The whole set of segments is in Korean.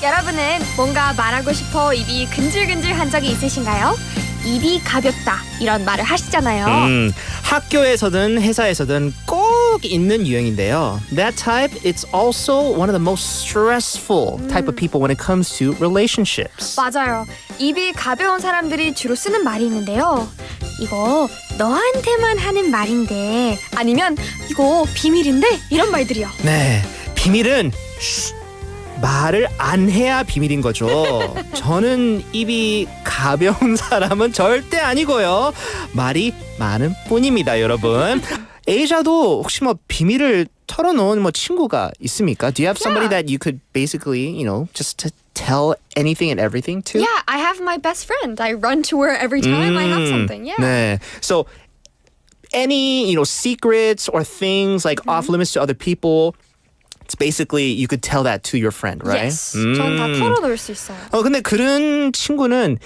여러분은 뭔가 말하고 싶어 입이 근질근질한 적이 있으신가요? 입이 가볍다 이런 말을 하시잖아요. 음, 학교에서든 회사에서든 꼭 있는 유형인데요. That type, it's also one of the most stressful type of people when it comes to relationships. 맞아요. 입이 가벼운 사람들이 주로 쓰는 말이 있는데요. 이거 너한테만 하는 말인데 아니면 이거 비밀인데 이런 말들이요. 네, 비밀은 쉿, 말을 안 해야 비밀인 거죠. 저는 입이 가벼운 사람은 절대 아니고요. 말이 많은 뿐입니다, 여러분. 에이자도 혹시 뭐 비밀을 털어놓은 뭐 친구가 있습니까? Do you have somebody that you could basically, you know, just to tell anything and everything to? Yeah, I have my best friend. I run to her every time I have 음, something. Yeah. 네. So any, you know, secrets or things like Mm-hmm. off limits to other people, basically you could tell that to your friend, right? Yes. 전 다 음. 털어놓을 수 있어요. 어 근데 그런 친구는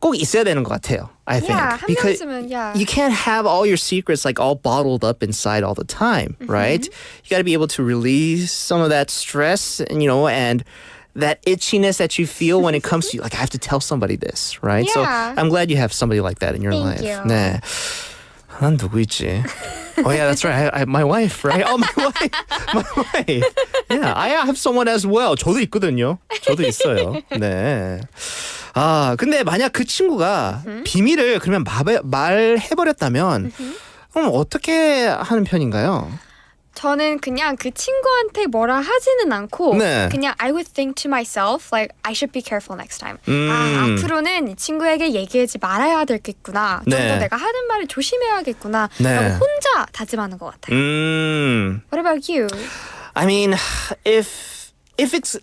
꼭 있어야 되는 것 같아요. I think Yeah, 한 because 명쯤은 yeah. you can't have all your secrets like all bottled up inside all the time, Mm-hmm. right? You got to be able to release some of that stress, and you know, and that itchiness that you feel when it comes to like I have to tell somebody this, right? So Yeah. I'm glad you have somebody like that in your Thank life. you. 네. 난 누구 있지? Oh yeah, that's right. I, I, my wife, right? Oh, my wife, my wife. Yeah, I have someone as well. 저도 있거든요. 저도 있어요. 네. 아, 근데 만약 그 친구가 비밀을 그러면 말, 말해버렸다면, 그럼 어떻게 하는 편인가요? 저는 그냥 그 친구한테 뭐라 하지는 않고 네. 그냥 I would think to myself like I should be careful next time. 음. 아 앞으로는 이 친구에게 얘기하지 말아야 되겠구나. 좀더 네. 내가 하는 말을 조심해야겠구나. 네. 라고 혼자 다짐하는 것 같아요. 음, What about you? I mean, if if it's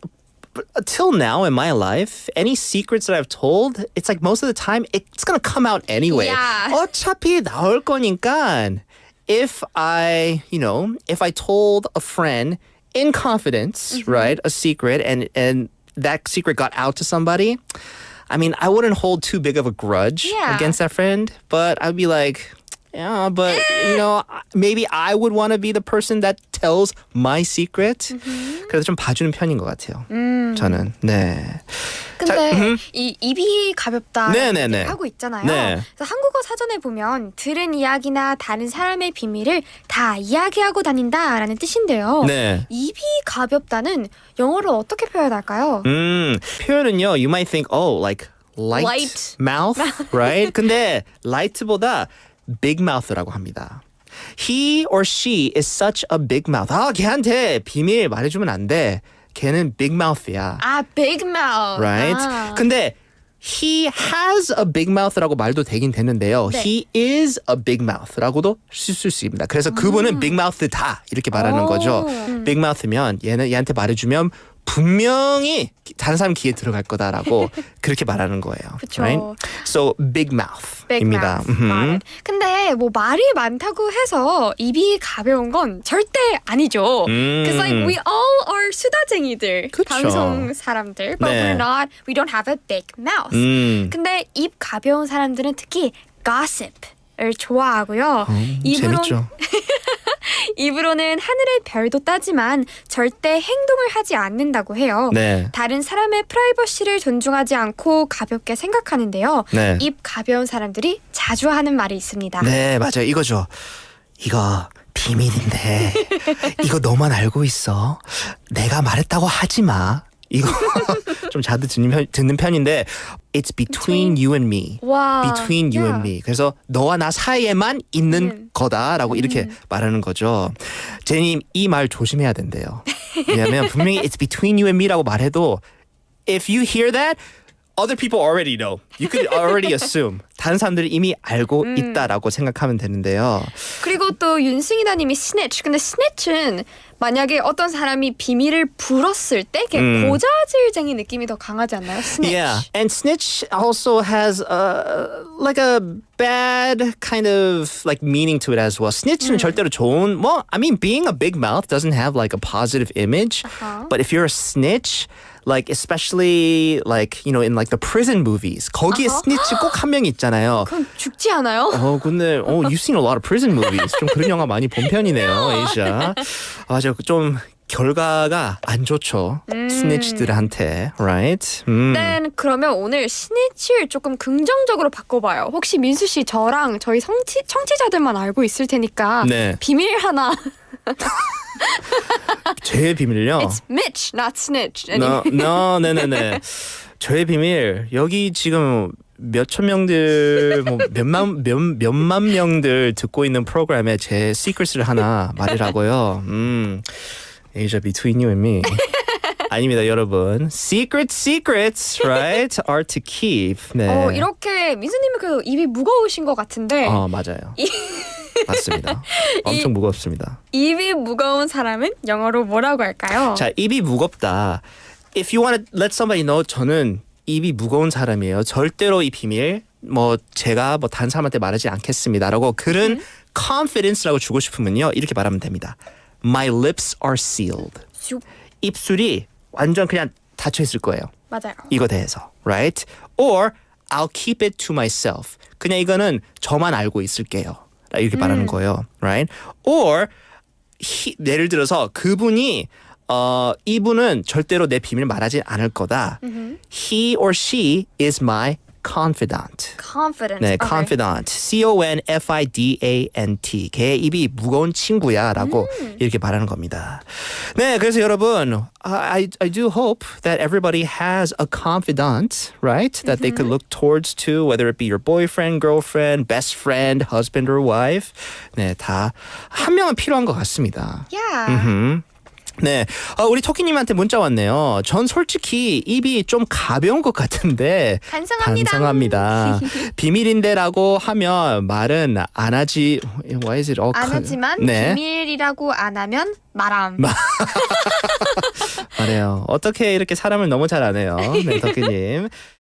till now in my life, any secrets that I've told, it's like most of the time it's gonna come out anyway. Yeah. 어차피 나올 거니까. If I, you know, if I told a friend in confidence, Mm-hmm. right, a secret, and and that secret got out to somebody, I mean, I wouldn't hold too big of a grudge Yeah. against that friend, but I'd be like. Yeah, but you know, maybe I would want to be the person that tells my secret. Mm-hmm. 그래서 좀 봐주는 편인 것 같아요. 음. 저는 네. 근데 이 입이 가볍다 네, 네, 네. 하고 있잖아요. 네. 그래서 한국어 사전에 보면 들은 이야기나 다른 사람의 비밀을 다 이야기하고 다닌다라는 뜻인데요. 네. 입이 가볍다는 영어로 어떻게 표현할까요? 음 표현은요. You might think, oh, like light, Light. mouth, right? 근데 light보다 big mouth라고 합니다. He or she is such a big mouth. 아, 걔한테 비밀 말해주면 안 돼. 걔는 big mouth야. 아, big mouth. right? 아. 근데 he has a big mouth라고 말도 되긴 되는데요. 네. He is a big mouth라고도 쓸 수 있습니다. 그래서 그분은 big mouth다 이렇게 말하는 오. 거죠. big mouth면 얘는 얘한테 말해주면 분명히 다른 사람 귀에 들어갈 거다라고 그렇게 말하는 거예요. 그쵸. Right? So big mouth입니다. mouth. Got it. 근데 뭐 말이 많다고 해서 입이 가벼운 건 절대 아니죠. 음. Because like we all are 수다쟁이들, 그쵸. 방송 사람들, but 네. we're not, we don't have a big mouth. 음. 근데 입 가벼운 사람들은 특히 gossip을 좋아하고요. 입으로 어, 재밌죠. 입으로는 하늘의 별도 따지만 절대 행동을 하지 않는다고 해요. 네. 다른 사람의 프라이버시를 존중하지 않고 가볍게 생각하는데요. 네. 입 가벼운 사람들이 자주 하는 말이 있습니다. 네, 맞아요. 이거죠. 이거 비밀인데 이거 너만 알고 있어. 내가 말했다고 하지 마. 이거 좀 자주 듣는, 편, 듣는 편인데 It's between, you and me. 와, Between you and me. 그래서 너와 나 사이에만 있는 음. 거다라고 이렇게 말하는 거죠. 제님 이 말 조심해야 된대요. 왜냐하면 분명히 It's between you and me라고 말해도 if you hear that other people already know. You could already assume. 다른 사람들이 이미 알고 음. 있다라고 생각하면 되는데요. 그리고 또 윤승이다님이 snitch. 근데 snitch는 만약에 어떤 사람이 비밀을 불었을 때 음. 고자질쟁이 느낌이 더 강하지 않나요? snitch. Yeah, and snitch also has uh, like a bad kind of like meaning to it as well. snitch는 절대로 좋은. Well, I mean, being a big mouth doesn't have like a positive image, Uh-huh. but if you're a snitch. Like especially like you know in like the prison movies 거기에 snitch 꼭한 명 있잖아요. 그럼 죽지 않아요? 어 근데 어 you've seen a lot of prison movies 좀 그런 영화 많이 본 편이네요 에이샤. 맞아 좀 결과가 안 좋죠. 음. 스니치들한테, right? 음. 네, 그러면 오늘 스니치를 조금 긍정적으로 바꿔봐요. 혹시 민수 씨 저랑 저희 성치, 청취자들만 알고 있을 테니까 네, 비밀 하나. 제 비밀요. It's Mitch, not snitch. No, no, 네네네. 저의 비밀 여기 지금 몇천 명들, 뭐 몇만 몇 몇만 명들 듣고 있는 프로그램에 제 시크릿을 하나 말이라고요. 음, Asia between you and me. 아닙니다, 여러분. Secret secrets, right, are to keep. 네. 어, 이렇게 민수님이 그 입이 무거우신 것 같은데 어, 맞아요. 맞습니다. 엄청 무겁습니다. 입이 무거운 사람은 영어로 뭐라고 할까요? 자, 입이 무겁다. If you want to let somebody know, 저는 입이 무거운 사람이에요. 절대로 이 비밀 뭐 제가 뭐 다른 사람한테 말하지 않겠습니다라고 그런 confidence라고 주고 싶으면요 이렇게 말하면 됩니다. My lips are sealed. 쑥. 입술이 완전 그냥 닫혀 있을 거예요. 맞아요. 이거 대해서, right? Or I'll keep it to myself. 그냥 이거는 저만 알고 있을게요. 이렇게 말하는 거예요, right? Or he, 예를 들어서 그분이 어 이분은 절대로 내 비밀 말하지 않을 거다. He or she is my confidant. Confident. 네, Okay. confidant. C O N F I D A N T. 걔 입이 무거운 친구야라고 이렇게 말하는 겁니다. 네, 그래서 여러분, I I do hope that everybody has a confidant, right? That they could look towards to, whether it be your boyfriend, girlfriend, best friend, husband or wife. 네, 다 한 명은 필요한 것 같습니다. Yeah. 음. 네, 어, 우리 토끼님한테 문자 왔네요. 전 솔직히 입이 좀 가벼운 것 같은데 반성합니다. 반성합니다. 비밀인데라고 하면 말은 안 하지. Why is it all 안? 하지만 네, 비밀이라고 안 하면 말함. 말해요. 어떻게 이렇게 사람을 너무 잘 아네요. 네, 토끼님.